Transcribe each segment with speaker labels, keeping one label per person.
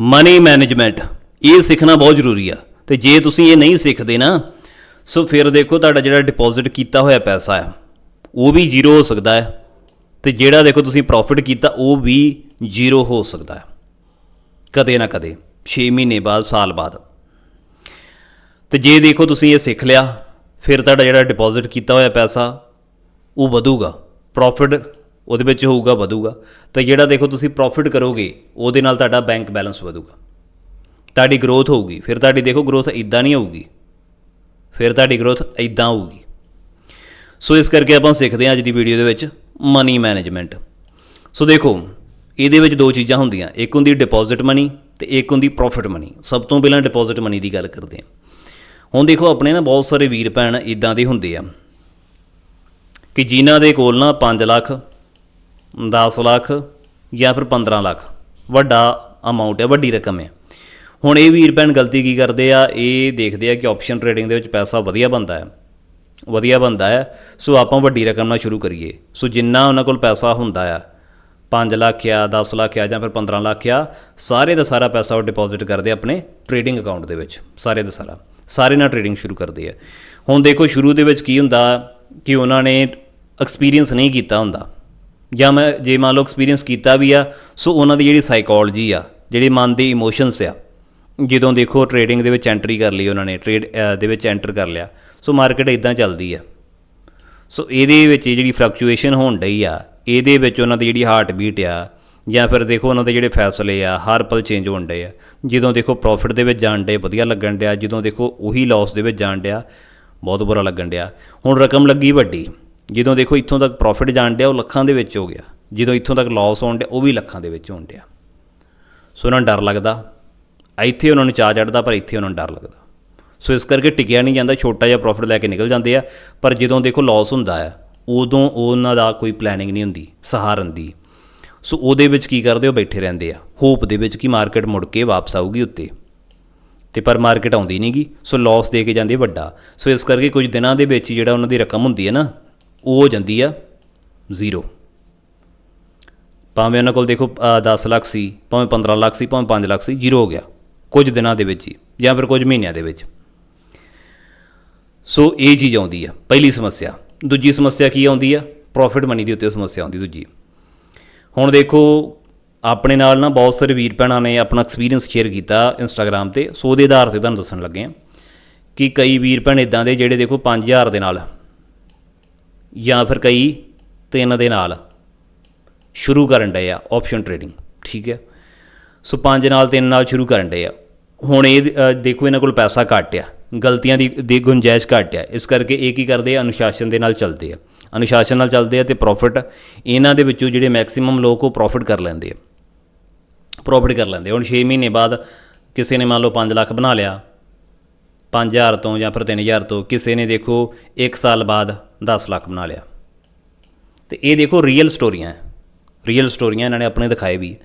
Speaker 1: Money management ਇਹ ਸਿੱਖਣਾ ਬਹੁਤ ਜ਼ਰੂਰੀ ਆ। ਤੇ ਜੇ ਤੁਸੀਂ ਇਹ ਨਹੀਂ ਸਿੱਖਦੇ ਨਾ, ਸੋ ਫਿਰ ਦੇਖੋ ਤੁਹਾਡਾ ਜਿਹੜਾ ਡਿਪੋਜ਼ਿਟ ਕੀਤਾ ਹੋਇਆ ਪੈਸਾ ਹੈ ਉਹ ਵੀ ਜ਼ੀਰੋ ਹੋ ਸਕਦਾ ਹੈ ਤੇ ਜਿਹੜਾ ਦੇਖੋ ਤੁਸੀਂ ਪ੍ਰੋਫਿਟ ਕੀਤਾ, ਉਹ ਵੀ ਜ਼ੀਰੋ ਹੋ ਸਕਦਾ ਹੈ ਕਦੇ ਨਾ ਕਦੇ 6 ਮਹੀਨੇ ਬਾਅਦ, ਸਾਲ ਬਾਅਦ। ਤੇ ਜੇ ਦੇਖੋ ਤੁਸੀਂ ਇਹ ਸਿੱਖ ਲਿਆ, ਫਿਰ ਤੁਹਾਡਾ ਜਿਹੜਾ ਡਿਪੋਜ਼ਿਟ ਕੀਤਾ ਹੋਇਆ ਪੈਸਾ, ਉਹ ਵਧੂਗਾ। ਪ੍ਰੋਫਿਟ ਉਹਦੇ ਵਿੱਚ ਹੋਊਗਾ, ਵਧੂਗਾ। ਤੇ ਜਿਹੜਾ ਦੇਖੋ ਤੁਸੀਂ ਪ੍ਰੋਫਿਟ ਕਰੋਗੇ, ਉਹਦੇ ਨਾਲ ਤੁਹਾਡਾ ਬੈਂਕ ਬੈਲੈਂਸ ਵਧੂਗਾ। ਤੁਹਾਡੀ ਗਰੋਥ ਹੋਊਗੀ। ਫਿਰ ਤੁਹਾਡੀ ਦੇਖੋ ਗਰੋਥ ਇਦਾਂ ਨਹੀਂ ਹੋਊਗੀ। ਫਿਰ ਤੁਹਾਡੀ ਗਰੋਥ ਇਦਾਂ ਹੋਊਗੀ। ਸੋ ਇਸ ਕਰਕੇ ਆਪਾਂ ਸਿੱਖਦੇ ਹਾਂ ਅੱਜ ਦੀ ਵੀਡੀਓ ਦੇ ਵਿੱਚ ਮਨੀ ਮੈਨੇਜਮੈਂਟ ਸੋ ਦੇਖੋ, ਇਹਦੇ ਵਿੱਚ ਦੋ ਚੀਜ਼ਾਂ ਹੁੰਦੀਆਂ। ਇੱਕ ਹੁੰਦੀ ਡਿਪੋਜ਼ਿਟ ਮਨੀ ਤੇ ਇੱਕ ਹੁੰਦੀ ਪ੍ਰੋਫਿਟ ਮਨੀ ਸਭ ਤੋਂ ਪਹਿਲਾਂ ਡਿਪੋਜ਼ਿਟ ਮਨੀ ਦੀ ਗੱਲ ਕਰਦੇ ਹਾਂ। ਹੁਣ ਦੇਖੋ ਆਪਣੇ ਨਾ ਬਹੁਤ ਸਾਰੇ ਵੀਰ ਭੈਣ ਇਦਾਂ ਦੇ ਹੁੰਦੇ ਆ ਕਿ ਜਿਨ੍ਹਾਂ ਦੇ ਕੋਲ ਨਾ 5 ਲੱਖ 10 ਲੱਖ ਜਾਂ ਫਿਰ 15 ਲੱਖ। ਵੱਡਾ ਅਮਾਉਂਟ ਹੈ ਵੱਡੀ ਰਕਮ ਹੈ ਹੁਣ ਇਹ ਵੀਰ ਭੈਣ ਗਲਤੀ ਕੀ ਕਰਦੇ ਆ? ਇਹ ਦੇਖਦੇ ਆ ਕਿ ਆਪਸ਼ਨ ਟ੍ਰੇਡਿੰਗ ਦੇ ਵਿੱਚ ਪੈਸਾ ਵਧੀਆ ਬਣਦਾ ਹੈ। ਵਧੀਆ ਬਣਦਾ ਹੈ। ਸੋ ਆਪਾਂ ਵੱਡੀ ਰਕਮ ਨਾਲ ਸ਼ੁਰੂ ਕਰੀਏ। ਸੋ ਜਿੰਨਾ ਉਹਨਾਂ ਕੋਲ ਪੈਸਾ ਹੁੰਦਾ ਆ 5 ਲੱਖ ਆ 10 ਲੱਖ ਆ ਜਾਂ ਫਿਰ 15 ਲੱਖ ਆ, ਸਾਰੇ ਦਾ ਸਾਰਾ ਪੈਸਾ ਉਹ ਡਿਪੋਜ਼ਿਟ ਕਰਦੇ ਆਪਣੇ ਟ੍ਰੇਡਿੰਗ ਅਕਾਊਂਟ ਦੇ ਵਿੱਚ। ਸਾਰੇ ਦਾ ਸਾਰਾ। ਸਾਰੇ ਨਾਲ ਟ੍ਰੇਡਿੰਗ ਸ਼ੁਰੂ ਕਰਦੇ ਆ। ਹੁਣ ਦੇਖੋ, ਸ਼ੁਰੂ ਦੇ ਵਿੱਚ ਕੀ ਹੁੰਦਾ ਕਿ ਉਹਨਾਂ ਨੇ ਐਕਸਪੀਰੀਅੰਸ ਨਹੀਂ ਕੀਤਾ ਹੁੰਦਾ। ਜਾਂ ਮੈਂ ਜੇ ਮੰਨ ਲਓ ਐਕਸਪੀਰੀਅੰਸ ਕੀਤਾ ਵੀ ਆ, ਸੋ ਉਹਨਾਂ ਦੀ ਜਿਹੜੀ ਸਾਈਕੋਲੋਜੀ ਆ, ਜਿਹੜੇ ਮਨ ਦੇ ਇਮੋਸ਼ਨਸ ਆ, ਜਦੋਂ ਦੇਖੋ ਟ੍ਰੇਡਿੰਗ ਦੇ ਵਿੱਚ ਐਂਟਰੀ ਕਰ ਲਈ ਉਹਨਾਂ ਨੇ ਟ੍ਰੇਡ ਦੇ ਵਿੱਚ ਐਂਟਰ ਕਰ ਲਿਆ, ਸੋ ਮਾਰਕੀਟ ਇਦਾਂ ਚੱਲਦੀ ਆ। ਸੋ ਇਹਦੇ ਵਿੱਚ ਜਿਹੜੀ ਫਲਕਚੁਏਸ਼ਨ ਹੋਣ ਡਈ ਆ, ਇਹਦੇ ਵਿੱਚ ਉਹਨਾਂ ਦੀ ਜਿਹੜੀ ਹਾਰਟ ਬੀਟ ਆ, ਜਾਂ ਫਿਰ ਦੇਖੋ ਉਹਨਾਂ ਦੇ ਜਿਹੜੇ ਫੈਸਲੇ ਆ, ਹਰ ਪਲ ਚੇਂਜ ਹੋਣ ਡਏ ਆ। ਜਦੋਂ ਦੇਖੋ ਪ੍ਰੋਫਿਟ ਦੇ ਵਿੱਚ ਜਾਣ ਡੇ ਵਧੀਆ ਲੱਗਣ ਡਿਆ, ਜਦੋਂ ਦੇਖੋ ਉਹੀ ਲਾਸ ਦੇ ਵਿੱਚ ਜਾਣ ਡਿਆ, ਬਹੁਤ ਬੁਰਾ ਲੱਗਣ ਡਿਆ। ਹੁਣ ਰਕਮ ਲੱਗੀ ਵੱਡੀ। ਜਦੋਂ ਦੇਖੋ ਇੱਥੋਂ ਤੱਕ ਪ੍ਰੋਫਿਟ ਜਾਣ ਡਿਆ, ਉਹ ਲੱਖਾਂ ਦੇ ਵਿੱਚ ਹੋ ਗਿਆ। ਜਦੋਂ ਇੱਥੋਂ ਤੱਕ ਲਾਸ ਹੋਣ ਡਿਆ, ਉਹ ਵੀ ਲੱਖਾਂ ਦੇ ਵਿੱਚ ਹੋਣ ਡਿਆ। ਸੋ ਉਹਨਾਂ ਨੂੰ ਡਰ ਲੱਗਦਾ। ਇੱਥੇ ਉਹਨਾਂ ਨੂੰ ਚਾਹ ਚੜਦਾ ਪਰ ਇੱਥੇ ਉਹਨਾਂ ਨੂੰ ਡਰ ਲੱਗਦਾ। ਸੋ ਇਸ ਕਰਕੇ ਟਿਕਿਆ ਨਹੀਂ ਜਾਂਦਾ, ਛੋਟਾ ਜਿਹਾ ਪ੍ਰੋਫਿਟ ਲੈ ਕੇ ਨਿਕਲ ਜਾਂਦੇ ਆ। ਪਰ ਜਦੋਂ ਦੇਖੋ ਲਾਸ ਹੁੰਦਾ ਆ, ਉਦੋਂ ਉਹਨਾਂ ਦਾ ਕੋਈ ਪਲੈਨਿੰਗ ਨਹੀਂ ਹੁੰਦੀ ਸਹਾਰਨ ਦੀ ਸੋ ਉਹਦੇ ਵਿੱਚ ਕੀ ਕਰਦੇ ਉਹ ਬੈਠੇ ਰਹਿੰਦੇ ਆ। ਹੋਪ ਦੇ ਵਿੱਚ ਕਿ ਮਾਰਕੀਟ ਮੁੜ ਕੇ ਵਾਪਸ ਆਊਗੀ ਉੱਤੇ। ਤੇ ਪਰ ਮਾਰਕੀਟ ਆਉਂਦੀ ਨਹੀਂਗੀ ਸੋ ਲਾਸ ਦੇ ਕੇ ਜਾਂਦੀ ਵੱਡਾ। ਸੋ ਇਸ ਕਰਕੇ ਕੁਝ ਦਿਨਾਂ ਦੇ ਵਿੱਚ ਜਿਹੜਾ ਉਹਨਾਂ ਦੀ ਰਕਮ ਹੁੰਦੀ ਹੈ ਨਾ ਉਹ ਹੋ ਜਾਂਦੀ ਆ ਜ਼ੀਰੋ। ਭਾਵੇਂ ਉਹਨਾਂ ਕੋਲ ਦੇਖੋ ਅ, 10 ਲੱਖ ਸੀ ਭਾਵੇਂ 15 ਲੱਖ ਸੀ ਭਾਵੇਂ 5 ਲੱਖ ਸੀ ਜ਼ੀਰੋ ਹੋ ਗਿਆ ਕੁਝ ਦਿਨਾਂ ਦੇ ਵਿੱਚ ਹੀ ਜਾਂ ਫਿਰ ਕੁਝ ਮਹੀਨਿਆਂ ਦੇ ਵਿੱਚ। ਸੋ ਇਹ ਚੀਜ਼ ਆਉਂਦੀ ਆ ਪਹਿਲੀ ਸਮੱਸਿਆ। ਦੂਜੀ ਸਮੱਸਿਆ ਕੀ ਆਉਂਦੀ ਆ? ਪ੍ਰੋਫਿਟ ਮਨੀ ਦੀ ਉੱਤੇ ਸਮੱਸਿਆ ਆਉਂਦੀ ਦੂਜੀ। ਹੁਣ ਦੇਖੋ ਆਪਣੇ ਨਾਲ ਨਾ ਬਹੁਤ ਸਾਰੇ ਵੀਰ ਭੈਣਾਂ ਨੇ ਆਪਣਾ ਐਕਸਪੀਰੀਅੰਸ ਸ਼ੇਅਰ ਕੀਤਾ ਇੰਸਟਾਗ੍ਰam ਤੇ ਸੋ ਉਹਦੇ ਆਧਾਰ ਤੇ ਤੁਹਾਨੂੰ ਦੱਸਣ ਲੱਗੇ ਆ ਕਿ ਕਈ ਵੀਰ ਭੈਣ ਇਦਾਂ ਦੇ ਜਿਹੜੇ ਦੇਖੋ 5000 ਦੇ ਨਾਲ ਜਾਂ ਫਿਰ ਕਈ ਤਿੰਨ ਦੇ ਨਾਲ ਸ਼ੁਰੂ ਕਰਨ ਡਏ ਆ ਆਪਸ਼ਨ ਟ੍ਰੇਡਿੰਗ ਠੀਕ ਹੈ? ਸੋ ਪੰਜ ਨਾਲ ਤਿੰਨ ਨਾਲ ਸ਼ੁਰੂ ਕਰਨ ਡਏ ਆ। ਹੁਣ ਇਹ ਦੇਖੋ ਇਹਨਾਂ ਕੋਲ ਪੈਸਾ ਘੱਟ ਆ ਗਲਤੀਆਂ ਦੀ ਦੀ ਗੁੰਜਾਇਸ਼ ਘੱਟ ਆ ਇਸ ਕਰਕੇ ਇਹ ਕੀ ਕਰਦੇ ਆ, ਅਨੁਸ਼ਾਸਨ ਦੇ ਨਾਲ ਚੱਲਦੇ ਆ। ਅਨੁਸ਼ਾਸਨ ਨਾਲ ਚੱਲਦੇ ਆ ਤੇ ਪ੍ਰੋਫਿਟ ਇਹਨਾਂ ਦੇ ਵਿੱਚੋਂ ਜਿਹੜੇ ਮੈਕਸਿਮਮ ਲੋਕ ਉਹ ਪ੍ਰੋਫਿਟ ਕਰ ਲੈਂਦੇ ਆ। ਪ੍ਰੋਫਿਟ ਕਰ ਲੈਂਦੇ ਹੁਣ 6 ਮਹੀਨੇ ਬਾਅਦ ਕਿਸੇ ਨੇ ਮੰਨ ਲਓ 5 ਲੱਖ ਬਣਾ ਲਿਆ 5000 ਤੋਂ ਜਾਂ ਫਿਰ 3000 ਤੋਂ, ਕਿਸੇ ਨੇ ਦੇਖੋ 1 ਸਾਲ ਬਾਅਦ 10 ਲੱਖ ਬਣਾ ਲਿਆ। ਤੇ ਇਹ ਦੇਖੋ ਰੀਅਲ ਸਟੋਰੀਆਂ ਰੀਅਲ ਸਟੋਰੀਆਂ ਇਹਨਾਂ ਨੇ ਆਪਣੇ ਦਿਖਾਏ ਵੀ।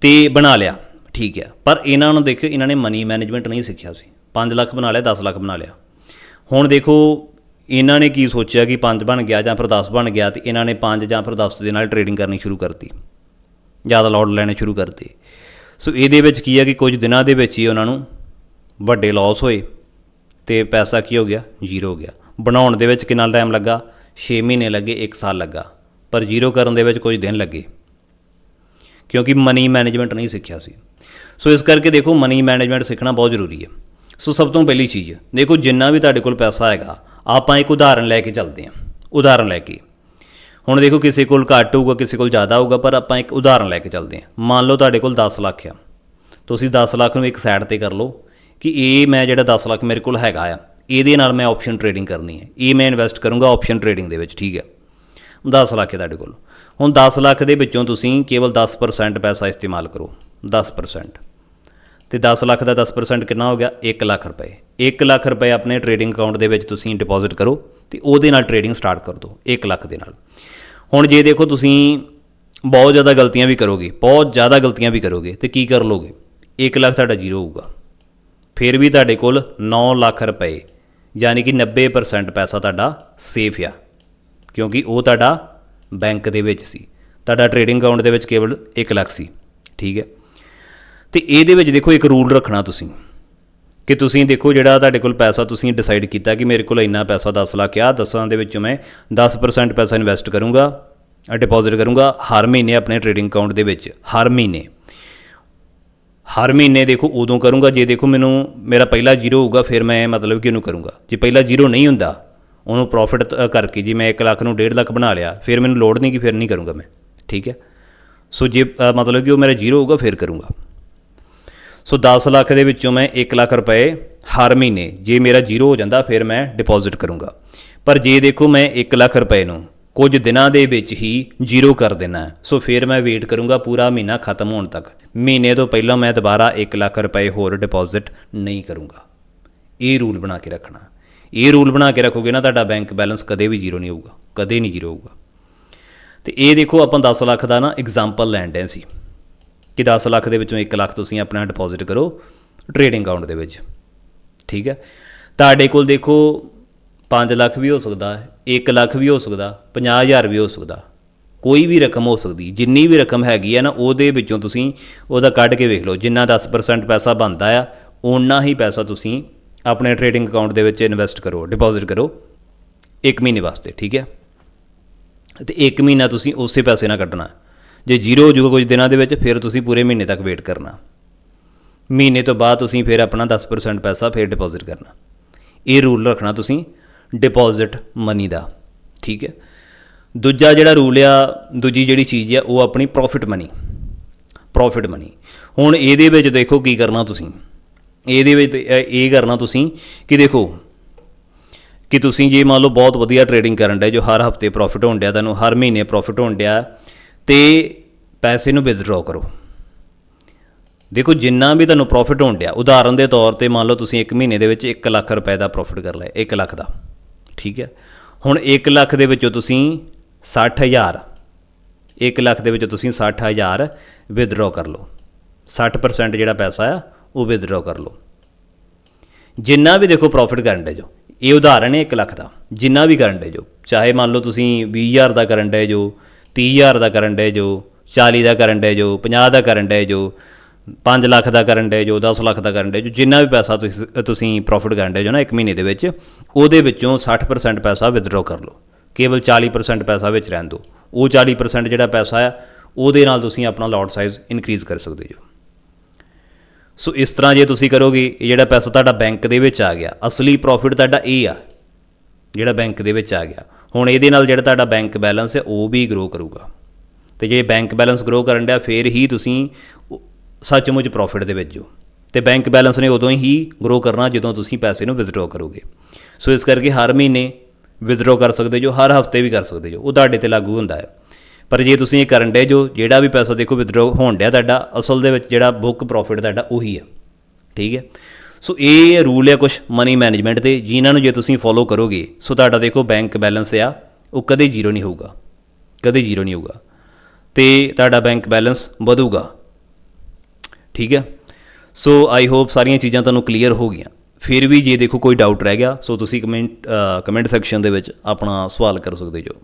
Speaker 1: ਤੇ ਬਣਾ ਲਿਆ, ਠੀਕ ਹੈ। ਪਰ ਇਹਨਾਂ ਨੂੰ ਦੇਖੋ ਇਹਨਾਂ ਨੇ ਮਨੀ ਮੈਨੇਜਮੈਂਟ ਨਹੀਂ ਸਿੱਖਿਆ ਸੀ। 5 ਲੱਖ ਬਣਾ ਲਿਆ 10 ਲੱਖ ਬਣਾ ਲਿਆ। ਹੁਣ ਦੇਖੋ, ਇਹਨਾਂ ਨੇ ਕੀ ਸੋਚਿਆ ਕਿ 5 ਬਣ ਗਿਆ ਜਾਂ ਫਿਰ 10 ਬਣ ਗਿਆ ਤੇ ਇਹਨਾਂ ਨੇ 5 ਜਾਂ ਫਿਰ 10 ਦੇ ਨਾਲ ਟ੍ਰੇਡਿੰਗ ਕਰਨੀ ਸ਼ੁਰੂ ਕਰਤੀ। ਜ਼ਿਆਦਾ ਲੋਡ ਲੈਣੇ ਸ਼ੁਰੂ ਕਰਤੇ। ਸੋ ਇਹਦੇ ਵਿੱਚ ਕੀ ਹੈ ਕਿ ਕੁਝ ਦਿਨਾਂ ਦੇ ਵਿੱਚ ਹੀ ਉਹਨਾਂ ਨੂੰ ਵੱਡੇ ਲਾਸ ਹੋਏ ਤੇ ਪੈਸਾ ਕੀ ਹੋ ਗਿਆ? ਜ਼ੀਰੋ ਹੋ ਗਿਆ। ਬਣਾਉਣ ਦੇ ਵਿੱਚ ਕਿੰਨਾ ਟਾਈਮ ਲੱਗਾ? 6 ਮਹੀਨੇ ਲੱਗੇ 1 ਸਾਲ ਲੱਗਾ। ਪਰ ਜ਼ੀਰੋ ਕਰਨ ਦੇ ਵਿੱਚ ਕੁਝ ਦਿਨ ਲੱਗੇ। ਕਿਉਂਕਿ ਮਨੀ ਮੈਨੇਜਮੈਂਟ ਨਹੀਂ ਸਿੱਖਿਆ ਸੀ। ਸੋ ਇਸ ਕਰਕੇ ਦੇਖੋ ਮਨੀ ਮੈਨੇਜਮੈਂਟ ਸਿੱਖਣਾ ਬਹੁਤ ਜ਼ਰੂਰੀ ਹੈ। ਸੋ ਸਭ ਤੋਂ ਪਹਿਲੀ ਚੀਜ਼, ਦੇਖੋ ਜਿੰਨਾ ਵੀ ਤੁਹਾਡੇ ਕੋਲ ਪੈਸਾ ਹੈਗਾ, ਆਪਾਂ ਇੱਕ ਉਦਾਹਰਨ ਲੈ ਕੇ ਚੱਲਦੇ ਹਾਂ। ਉਦਾਹਰਨ ਲੈ ਕੇ। ਹੁਣ ਦੇਖੋ ਕਿਸੇ ਕੋਲ ਘੱਟ ਹੋਊਗਾ, ਕਿਸੇ ਕੋਲ ਜ਼ਿਆਦਾ ਹੋਊਗਾ, ਪਰ ਆਪਾਂ ਇੱਕ ਉਦਾਹਰਨ ਲੈ ਕੇ ਚੱਲਦੇ ਹਾਂ। ਮੰਨ ਲਓ ਤੁਹਾਡੇ ਕੋਲ 10 ਲੱਖ ਆ। ਤੁਸੀਂ 10 ਲੱਖ ਨੂੰ ਇੱਕ ਸਾਈਡ ਤੇ ਕਰ ਲਓ ਕਿ ਇਹ ਮੈਂ ਜਿਹੜਾ 10 ਲੱਖ ਮੇਰੇ ਕੋਲ ਹੈਗਾ ਆ ਇਹਦੇ ਨਾਲ ਮੈਂ ਆਪਸ਼ਨ ਟ੍ਰੇਡਿੰਗ ਕਰਨੀ ਹੈ। ਇਹ ਮੈਂ ਇਨਵੈਸਟ ਕਰੂੰਗਾ ਆਪਸ਼ਨ ਟ੍ਰੇਡਿੰਗ ਦੇ ਵਿੱਚ, ਠੀਕ ਹੈ। 10 ਲੱਖ ਹੈ ਤੁਹਾਡੇ ਕੋਲ। ਹੁਣ 10 ਲੱਖ ਦੇ ਵਿੱਚੋਂ ਤੁਸੀਂ ਕੇਵਲ 10% ਪੈਸਾ ਇਸਤੇਮਾਲ ਕਰੋ। 10% ਤੇ 10 ਲੱਖ ਦਾ 10% ਕਿੰਨਾ ਹੋ ਗਿਆ? 1 ਲੱਖ ਰੁਪਏ। 1 ਲੱਖ ਰੁਪਏ ਆਪਣੇ ਟ੍ਰੇਡਿੰਗ ਅਕਾਊਂਟ ਦੇ ਵਿੱਚ ਤੁਸੀਂ ਡਿਪੋਜ਼ਿਟ ਕਰੋ ਤੇ ਉਹਦੇ ਨਾਲ ਟ੍ਰੇਡਿੰਗ ਸਟਾਰਟ ਕਰ ਦਿਓ 1 ਲੱਖ ਦੇ ਨਾਲ। ਹੁਣ ਜੇ ਦੇਖੋ ਤੁਸੀਂ ਬਹੁਤ ਜ਼ਿਆਦਾ ਗਲਤੀਆਂ ਵੀ ਕਰੋਗੇ, ਬਹੁਤ ਜ਼ਿਆਦਾ ਗਲਤੀਆਂ ਵੀ ਕਰੋਗੇ, ਤੇ ਕੀ ਕਰ ਲੋਗੇ? 1 ਲੱਖ ਤੁਹਾਡਾ ਜ਼ੀਰੋ ਹੋਊਗਾ। ਫਿਰ ਵੀ ਤੁਹਾਡੇ ਕੋਲ 9 ਲੱਖ ਰੁਪਏ ਯਾਨੀ ਕਿ 90% ਪੈਸਾ ਤੁਹਾਡਾ ਸੇਫ ਆ, ਕਿਉਂਕਿ ਉਹ ਤੁਹਾਡਾ ਬੈਂਕ ਦੇ ਵਿੱਚ ਸੀ। ਤੁਹਾਡਾ ਟ੍ਰੇਡਿੰਗ ਅਕਾਊਂਟ ਦੇ ਵਿੱਚ ਕੇਵਲ 1 ਲੱਖ ਸੀ, ਠੀਕ ਹੈ? ਤੇ ਇਹਦੇ ਵਿੱਚ ਦੇਖੋ ਇੱਕ ਰੂਲ ਰੱਖਣਾ ਤੁਸੀਂ, ਕਿ ਤੁਸੀਂ ਦੇਖੋ ਜਿਹੜਾ ਤੁਹਾਡੇ ਕੋਲ ਪੈਸਾ ਤੁਸੀਂ ਡਿਸਾਈਡ ਕੀਤਾ ਕਿ ਮੇਰੇ ਕੋਲ ਇੰਨਾ ਪੈਸਾ 10 ਲੱਖ ਆ 10 ਦੇ ਵਿੱਚੋਂ ਮੈਂ 10% ਪੈਸਾ ਇਨਵੈਸਟ ਕਰੂੰਗਾ ਡਿਪੋਜ਼ਿਟ ਕਰੂੰਗਾ ਹਰ ਮਹੀਨੇ ਆਪਣੇ ਟ੍ਰੇਡਿੰਗ ਅਕਾਊਂਟ ਦੇ ਵਿੱਚ, ਹਰ ਮਹੀਨੇ। ਹਰ ਮਹੀਨੇ ਦੇਖੋ ਉਦੋਂ ਕਰੂੰਗਾ, ਜੇ ਦੇਖੋ ਮੈਨੂੰ, ਮੇਰਾ ਪਹਿਲਾ ਜ਼ੀਰੋ ਹੋਊਗਾ, ਫਿਰ ਮੈਂ ਮਤਲਬ ਕਿ ਉਹਨੂੰ ਕਰੂੰਗਾ। ਜੇ ਪਹਿਲਾ ਜ਼ੀਰੋ ਨਹੀਂ ਹੁੰਦਾ, ਉਹਨੂੰ ਪ੍ਰੋਫਿਟ ਕਰਕੇ ਜੀ ਮੈਂ 1 ਲੱਖ ਨੂੰ 1.5 ਲੱਖ ਬਣਾ ਲਿਆ, ਫਿਰ ਮੈਨੂੰ ਲੋੜ ਨਹੀਂ ਕਿ ਫਿਰ ਨਹੀਂ ਕਰੂੰਗਾ ਮੈਂ। ਠੀਕ ਹੈ? ਸੋ ਜੇ ਮਤਲਬ ਕਿ ਉਹ ਮੇਰਾ ਜ਼ੀਰੋ ਹੋਊਗਾ, ਫਿਰ ਕਰੂੰਗਾ। ਸੋ 10 ਲੱਖ ਦੇ ਵਿੱਚੋਂ ਮੈਂ 1 ਲੱਖ ਰੁਪਏ ਹਰ ਮਹੀਨੇ, ਜੇ ਮੇਰਾ ਜ਼ੀਰੋ ਹੋ ਜਾਂਦਾ, ਫਿਰ ਮੈਂ ਡਿਪੋਜ਼ਿਟ ਕਰੂੰਗਾ। ਪਰ ਜੇ ਦੇਖੋ ਮੈਂ 1 ਲੱਖ ਰੁਪਏ ਨੂੰ ਕੁਝ ਦਿਨਾਂ ਦੇ ਵਿੱਚ ਹੀ ਜ਼ੀਰੋ ਕਰ ਦੇਣਾ। ਹੈ, ਸੋ ਫਿਰ ਮੈਂ ਵੇਟ ਕਰੂੰਗਾ ਪੂਰਾ ਮਹੀਨਾ ਖਤਮ ਹੋਣ ਤੱਕ। ਮਹੀਨੇ ਤੋਂ ਪਹਿਲਾਂ ਮੈਂ ਦੁਬਾਰਾ 1 ਲੱਖ ਰੁਪਏ ਹੋਰ ਡਿਪੋਜ਼ਿਟ ਨਹੀਂ ਕਰੂੰਗਾ। ਇਹ ਰੂਲ ਬਣਾ ਕੇ ਰੱਖਣਾ। ਇਹ ਰੂਲ ਬਣਾ ਕੇ ਰੱਖੋਗੇ ਨਾ ਤੁਹਾਡਾ ਬੈਂਕ ਬੈਲੈਂਸ ਕਦੇ ਵੀ ਜ਼ੀਰੋ ਨਹੀਂ ਹੋਊਗਾ। ਕਦੇ ਨਹੀਂ ਜ਼ੀਰੋ ਹੋਊਗਾ। ਤੇ ਇਹ ਦੇਖੋ ਆਪਾਂ 10 ਲੱਖ ਦਾ ਨਾ ਐਗਜ਼ਾਮਪਲ ਲੈਣ ਡਏ ਸੀ ਕਿ 10 ਲੱਖ ਦੇ ਵਿੱਚੋਂ 1 ਲੱਖ ਤੁਸੀਂ ਆਪਣਾ ਡਿਪੋਜ਼ਿਟ ਕਰੋ ਟ੍ਰੇਡਿੰਗ ਅਕਾਊਂਟ ਦੇ ਵਿੱਚ। ਠੀਕ ਹੈ? ਤੁਹਾਡੇ ਕੋਲ ਦੇਖੋ 5 ਲੱਖ ਵੀ ਹੋ ਸਕਦਾ ਹੈ 1 ਲੱਖ ਵੀ ਹੋ ਸਕਦਾ 50000 ਵੀ ਹੋ ਸਕਦਾ। ਕੋਈ ਵੀ ਰਕਮ ਹੋ ਸਕਦੀ, ਜਿੰਨੀ ਵੀ ਰਕਮ ਹੈਗੀ ਹੈ ਨਾ, ਉਹਦੇ ਵਿੱਚੋਂ ਤੁਸੀਂ ਉਹਦਾ ਕੱਢ ਕੇ ਵੇਖ ਲਓ, ਜਿੰਨਾ 10% ਪੈਸਾ ਬਣਦਾ ਆ, ਓਨਾ ਹੀ ਪੈਸਾ ਤੁਸੀਂ ਆਪਣੇ ਟ੍ਰੇਡਿੰਗ ਅਕਾਊਂਟ ਦੇ ਵਿੱਚ ਇਨਵੈਸਟ ਕਰੋ ਡਿਪੋਜ਼ਿਟ ਕਰੋ 1 ਮਹੀਨੇ ਵਾਸਤੇ, ਠੀਕ ਹੈ ਤੇ 1 ਮਹੀਨਾ ਤੁਸੀਂ ਉਸੇ ਪੈਸੇ ਨਾਲ ਕੱਢਣਾ। ਜੇ ਜ਼ੀਰੋ ਹੋ ਜਾਊਗਾ ਕੁਝ ਦਿਨਾਂ ਦੇ ਵਿੱਚ, ਫਿਰ ਤੁਸੀਂ ਪੂਰੇ ਮਹੀਨੇ ਤੱਕ ਵੇਟ ਕਰਨਾ। ਮਹੀਨੇ ਤੋਂ ਬਾਅਦ ਤੁਸੀਂ ਫਿਰ ਆਪਣਾ 10% ਪੈਸਾ ਫਿਰ ਡਿਪੋਜ਼ਿਟ ਕਰਨਾ। ਇਹ ਰੂਲ ਰੱਖਣਾ ਤੁਸੀਂ ਡਿਪੋਜ਼ਿਟ ਮਨੀ ਦਾ, ਠੀਕ ਹੈ? ਦੂਜਾ ਜਿਹੜਾ ਰੂਲ ਆ, ਦੂਜੀ ਜਿਹੜੀ ਚੀਜ਼ ਆ, ਉਹ ਆਪਣੀ ਪ੍ਰੋਫਿਟ ਮਨੀ ਪ੍ਰੋਫਿਟ ਮਨੀ ਹੁਣ ਇਹਦੇ ਵਿੱਚ ਦੇਖੋ ਕੀ ਕਰਨਾ ਤੁਸੀਂ। ਇਹਦੇ ਵਿੱਚ, ਇਹ ਕਰਨਾ ਤੁਸੀਂ ਕਿ ਦੇਖੋ, ਕਿ ਤੁਸੀਂ ਜੇ ਮੰਨ ਲਓ ਬਹੁਤ ਵਧੀਆ ਟਰੇਡਿੰਗ ਕਰਨ ਡਿਆ ਜੋ ਹਰ ਹਫ਼ਤੇ ਪ੍ਰੋਫਿਟ ਹੋਣ ਡਿਆ ਤੁਹਾਨੂੰ, ਹਰ ਮਹੀਨੇ ਪ੍ਰੋਫਿਟ ਹੋਣ ਡਿਆ, ਤੇ ਪੈਸੇ ਨੂੰ ਵਿਦਡਰਾਅ ਕਰੋ। ਦੇਖੋ, ਜਿੰਨਾ ਵੀ ਤੁਹਾਨੂੰ ਪ੍ਰੋਫਿਟ ਹੋਣ ਡਿਆ, ਉਦਾਹਰਨ ਦੇ ਤੌਰ ਤੇ ਮੰਨ ਲਓ ਤੁਸੀਂ 1 ਮਹੀਨੇ ਦੇ ਵਿੱਚ 1 ਲੱਖ ਰੁਪਏ ਦਾ ਪ੍ਰੋਫਿਟ ਕਰ ਲਿਆ 1 ਲੱਖ ਦਾ। ਠੀਕ ਹੈ। ਹੁਣ 1 ਲੱਖ ਦੇ ਵਿੱਚੋਂ ਤੁਸੀਂ 60000 1 ਲੱਖ ਦੇ ਵਿੱਚੋਂ ਤੁਸੀਂ 60000 ਵਿਦਡਰਾਅ ਕਰ ਲਓ। 60% ਜਿਹੜਾ ਪੈਸਾ ਆ, ਉਹ ਵਿਦਡਰਾਅ ਕਰ ਲਓ। ਜਿੰਨਾ ਵੀ ਦੇਖੋ ਪ੍ਰੋਫਿਟ ਕਰਨ ਦੇ ਜੋ, ਇਹ ਉਦਾਹਰਣ ਹੈ 1 ਲੱਖ ਦਾ। ਜਿੰਨਾ ਵੀ ਕਰਨ ਦੇ ਜੋ, ਚਾਹੇ ਮੰਨ ਲਓ ਤੁਸੀਂ 20000 ਦਾ ਕਰਨ ਦੇ ਜੋ 30000 ਦਾ ਕਰਨ ਦੇ ਜੋ 40 ਦਾ ਕਰਨ ਦੇ ਜੋ 50 ਦਾ ਕਰਨ ਦੇ ਜੋ 5 ਲੱਖ ਦਾ ਕਰਨ ਡੇ ਜੋ 10 ਲੱਖ ਦਾ ਕਰਨ ਡੇ ਜੋ ਜਿੰਨਾ ਵੀ ਪੈਸਾ ਤੁਸੀਂ ਤੁਸੀਂ ਪ੍ਰੋਫਿਟ ਕਰਨ ਦੇ ਜੋ ਨਾ ਇੱਕ ਮਹੀਨੇ ਦੇ ਵਿੱਚ, ਉਹਦੇ ਵਿੱਚੋਂ 60% ਪੈਸਾ ਵਿਦਡਰਾਅ ਕਰ ਲਓ। ਕੇਵਲ 40% ਪੈਸਾ ਵਿੱਚ ਰਹਿਣ ਦਿਓ। ਉਹ 40% ਜਿਹੜਾ ਪੈਸਾ ਆ, ਉਹਦੇ ਨਾਲ ਤੁਸੀਂ ਆਪਣਾ ਲੋਟ ਸਾਈਜ਼ ਇਨਕਰੀਜ਼ ਕਰ ਸਕਦੇ ਜੋ। ਸੋ ਇਸ ਤਰ੍ਹਾਂ ਜੇ ਤੁਸੀਂ ਕਰੋਗੇ, ਇਹ ਜਿਹੜਾ ਪੈਸਾ ਤੁਹਾਡਾ ਬੈਂਕ ਦੇ ਵਿੱਚ ਆ ਗਿਆ, ਅਸਲੀ ਪ੍ਰੋਫਿਟ ਤੁਹਾਡਾ ਇਹ ਆ, ਜਿਹੜਾ ਬੈਂਕ ਦੇ ਵਿੱਚ ਆ ਗਿਆ। ਹੁਣ ਇਹਦੇ ਨਾਲ ਜਿਹੜਾ ਤੁਹਾਡਾ ਬੈਂਕ ਬੈਲੈਂਸ ਹੈ ਉਹ ਵੀ ਗਰੋ ਕਰੂਗਾ। ਤੇ ਜੇ ਬੈਂਕ ਬੈਲੈਂਸ ਗਰੋ ਕਰਨ ਡਿਆ, ਫੇਰ ਹੀ ਤੁਸੀਂ ਸੱਚਮੁੱਚ ਪ੍ਰੋਫਿਟ ਦੇ ਵਿੱਚ ਜੋ ਤੇ ਬੈਂਕ ਬੈਲੈਂਸ ਨੇ ਉਦੋਂ ਹੀ ਗਰੋ ਕਰਨਾ ਜਦੋਂ ਤੁਸੀਂ ਪੈਸੇ ਨੂੰ ਵਿਦਡਰਾਅ ਕਰੋਗੇ। ਸੋ ਇਸ ਕਰਕੇ ਹਰ ਮਹੀਨੇ ਵਿਦਡਰਾਅ ਕਰ ਸਕਦੇ ਜੋ, ਹਰ ਹਫ਼ਤੇ ਵੀ ਕਰ ਸਕਦੇ ਜੋ, ਉਹ ਤੁਹਾਡੇ ਤੇ ਲਾਗੂ ਹੁੰਦਾ ਹੈ। ਪਰ ਜੇ ਤੁਸੀਂ ਇਹ ਕਰਨ ਦੇ ਜੋ, ਜਿਹੜਾ ਵੀ ਪੈਸਾ ਦੇਖੋ ਵਿਦਡਰਾਅ ਹੋਣ ਡਿਆ ਤੁਹਾਡਾ, ਅਸਲ ਦੇ ਵਿੱਚ ਜਿਹੜਾ ਬੁੱਕ ਪ੍ਰੋਫਿਟ ਤੁਹਾਡਾ ਉਹੀ ਆ ਠੀਕ ਹੈ? ਸੋ ਇਹ ਰੂਲ ਹੈ ਕੁਝ ਮਨੀ ਮੈਨੇਜਮੈਂਟ ਦੇ, ਜਿਨ੍ਹਾਂ ਨੂੰ ਜੇ ਤੁਸੀਂ ਫੋਲੋ ਕਰੋਗੇ, ਸੋ ਤੁਹਾਡਾ ਦੇਖੋ ਬੈਂਕ ਬੈਲੈਂਸ ਆ, ਉਹ ਕਦੇ ਜ਼ੀਰੋ ਨਹੀਂ ਹੋਊਗਾ। ਕਦੇ ਜ਼ੀਰੋ ਨਹੀਂ ਹੋਊਗਾ। ਤੇ ਤੁਹਾਡਾ ਬੈਂਕ ਬੈਲੈਂਸ ਵਧੂਗਾ। ਠੀਕ ਹੈ? ਸੋ ਆਈ ਹੋਪ ਸਾਰੀਆਂ ਚੀਜ਼ਾਂ ਤੁਹਾਨੂੰ ਕਲੀਅਰ ਹੋ ਗਈਆਂ। ਫਿਰ ਵੀ ਜੇ ਦੇਖੋ ਕੋਈ ਡਾਊਟ ਰਹਿ ਗਿਆ ਸੋ ਤੁਸੀਂ ਕਮੈਂਟ ਕਮੈਂਟ ਸੈਕਸ਼ਨ ਦੇ ਵਿੱਚ ਆਪਣਾ ਸਵਾਲ ਕਰ ਸਕਦੇ ਜੋ।